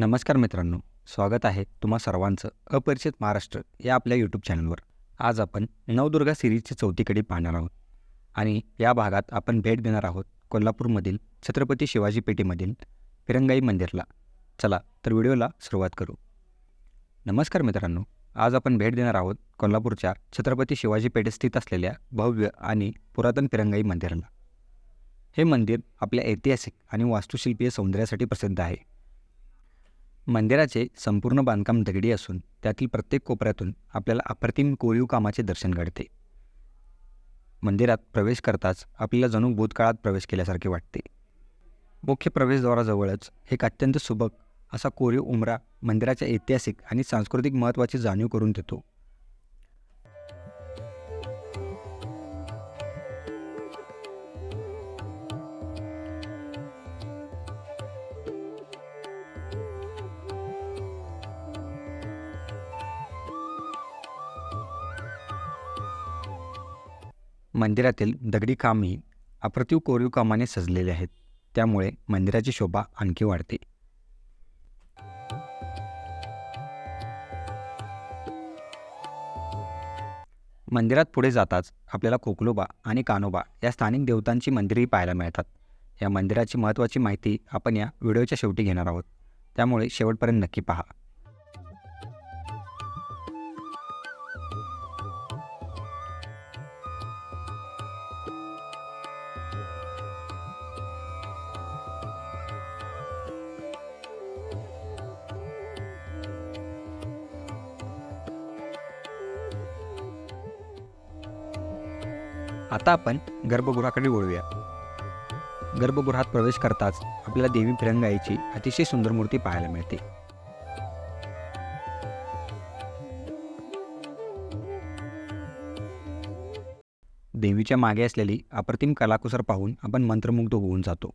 नमस्कार मित्रांनो स्वागत आहे तुम्हा सर्वांचं अपरिचित महाराष्ट्र या आपल्या यूट्यूब चॅनलवर आज आपण नवदुर्गा सिरीजची चौथी कडी पाहणार आहोत आणि या भागात आपण भेट देणार आहोत कोल्हापूरमधील छत्रपती शिवाजी पेठेमधील फिरंगाई मंदिरला. चला तर व्हिडिओला सुरुवात करू. नमस्कार मित्रांनो आज आपण भेट देणार आहोत कोल्हापूरच्या छत्रपती शिवाजी पेठेत स्थित असलेल्या भव्य आणि पुरातन फिरंगाई मंदिराला. हे मंदिर आपल्या ऐतिहासिक आणि वास्तुशिल्पीय सौंदर्यासाठी प्रसिद्ध आहे. मंदिराचे संपूर्ण बांधकाम दगडी असून त्यातील प्रत्येक कोपऱ्यातून आपल्याला अप्रतिम कोरीव कामाचे दर्शन घडते. मंदिरात प्रवेश करताच आपल्याला जणू भूतकाळात प्रवेश केल्यासारखे वाटते. मुख्य प्रवेशद्वाराजवळच एक अत्यंत सुबक असा कोरीव उमरा मंदिराच्या ऐतिहासिक आणि सांस्कृतिक महत्त्वाची जाणीव करून देतो. मंदिरातील दगडी कामही अप्रतिव कोरीव कामाने सजलेले आहेत. त्यामुळे मंदिराची शोभा आणखी वाढते. मंदिरात पुढे जाताच आपल्याला कोकलोबा आणि कानोबा या स्थानिक देवतांची मंदिरही पाहायला मिळतात. या मंदिराची महत्त्वाची माहिती आपण या व्हिडिओच्या शेवटी घेणार आहोत. त्यामुळे शेवटपर्यंत नक्की पहा. आता आपण गर्भगृहाकडे वळूया. गर्भगृहात प्रवेश करताच आपल्याला देवी फिरंगाईची अतिशय सुंदर मूर्ती पाहायला मिळते. देवीच्या मागे असलेली अप्रतिम कलाकुसर पाहून आपण मंत्रमुग्ध होऊन जातो.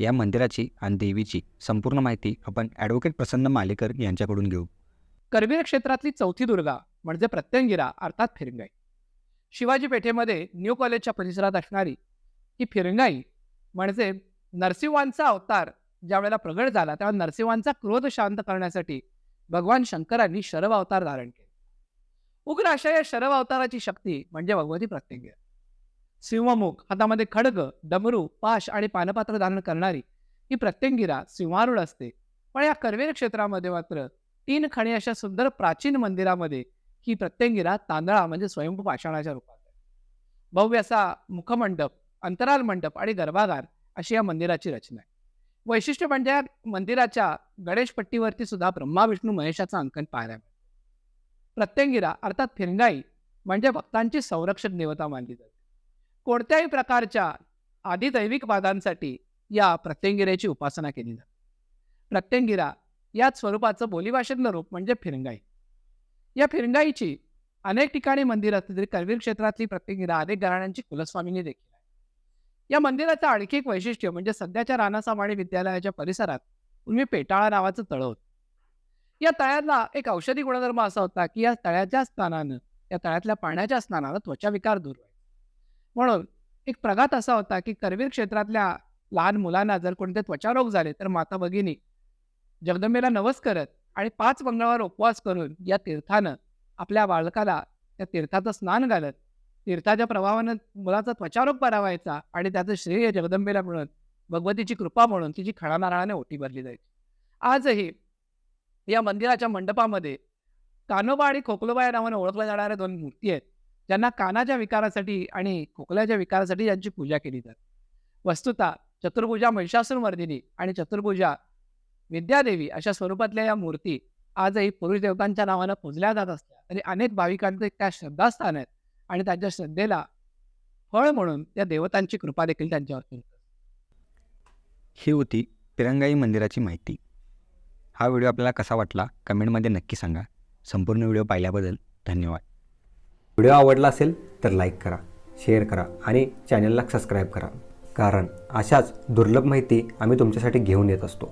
या मंदिराची आणि देवीची संपूर्ण माहिती आपण ॲडव्होकेट प्रसन्न मालेकर यांच्याकडून घेऊ. करवीर क्षेत्रातली चौथी दुर्गा म्हणजे प्रत्यंगिरा अर्थात फिरंगाई. शिवाजी पेठेमध्ये न्यू कॉलेजच्या परिसरात असणारी ही फिरंगाई म्हणजे नरसिंहांचा अवतार ज्यावेळेला प्रगट झाला तेव्हा नरसिंहांचा क्रोध शांत करण्यासाठी भगवान शंकरांनी शरव अवतार धारण केले. उग्र अशा या शरव अवताराची शक्ती म्हणजे भगवती प्रत्यंगिरा. सिंहमुख हातामध्ये खडग डमरू पाश आणि पानपात्र धारण करणारी ही प्रत्यंगिरा सिंहारूढ असते. पण या करवीर क्षेत्रामध्ये मात्र तीन खणी अशा सुंदर प्राचीन मंदिरामध्ये ही प्रत्यंगिरा तांदळा म्हणजे स्वयंभू पाषाणाच्या रूपात आहे. भव्य असा मुखमंडप अंतराल मंडप आणि गर्भागार अशी या मंदिराची रचना आहे. वैशिष्ट्य म्हणजे या मंदिराच्या गणेशपट्टीवरती सुद्धा ब्रह्मा विष्णू महेशाचं अंकन पाहायला मिळतं. प्रत्यंगिरा अर्थात फिरंगाई म्हणजे भक्तांची संरक्षक देवता मानली जाते. कोणत्याही प्रकारच्या आदिदैविक वादांसाठी या प्रत्यंगिरेची उपासना केली जाते. प्रत्यंगिरा याच स्वरूपाचं बोलीभाषेतलं रूप म्हणजे फिरंगाई. या फिरंगाईची अनेक ठिकाणी मंदिर असली तरी करवीर क्षेत्रातली प्रत्यंगिरा अनेक घराण्यांची कुलस्वामिनी देखील आहे या मंदिराचं आणखी एक वैशिष्ट्य म्हणजे सध्याच्या राणासामाणी विद्यालयाच्या परिसरात पूर्वी पेटाळा नावाचं तळ होतं. या तळ्याला एक औषधी गुणधर्म असा होता की या तळ्याच्या स्नानानं या तळ्यातल्या पाण्याच्या स्नानानं त्वचा विकार दूर व्हायचा. म्हणून एक प्रघात असा होता की करवीर क्षेत्रातल्या लहान मुलांना जर कोणते त्वचारोग झाले तर माता भगिनी जगदंबेला नवस करत आणि पाच मंगळवार उपवास करून या तीर्थानं आपल्या बालकाला त्या तीर्थाचं स्नान घालत तीर्थाच्या प्रभावानं मुलाचा त्वचारोग बरा व्हायचा आणि त्याचं श्रेय जगदंबेला म्हणून भगवतीची कृपा म्हणून तिची खळानारळाने ओटी भरली जायची. आजही या मंदिराच्या मंडपामध्ये कानोबा आणि खोकलोबा या नावाने ओळखल्या जाणाऱ्या दोन मूर्ती आहेत. ज्यांना कानाच्या विकारासाठी आणि खोकल्याच्या विकारासाठी यांची पूजा केली जाते. वस्तुतः चतुर्भुजा महिषासुरमर्दिनी आणि चतुर्भुजा विद्यादेवी अशा स्वरूपातल्या या मूर्ती आजही पुरुष देवतांच्या नावानं पूजल्या जात असल्या तरी अनेक भाविकांचे त्या श्रद्धास्थान आहेत आणि त्यांच्या श्रद्धेला फळ म्हणून त्या देवतांची कृपा देखील त्यांच्यावर ही होती पिरंगाई मंदिराची माहिती. हा व्हिडिओ आपल्याला कसा वाटला कमेंटमध्ये नक्की सांगा. संपूर्ण व्हिडिओ पाहिल्याबद्दल धन्यवाद. व्हिडिओ आवडला असेल तर लाईक करा शेअर करा आणि चॅनलला सबस्क्राईब करा. कारण अशाच दुर्लभ माहिती आम्ही तुमच्यासाठी घेऊन येत असतो.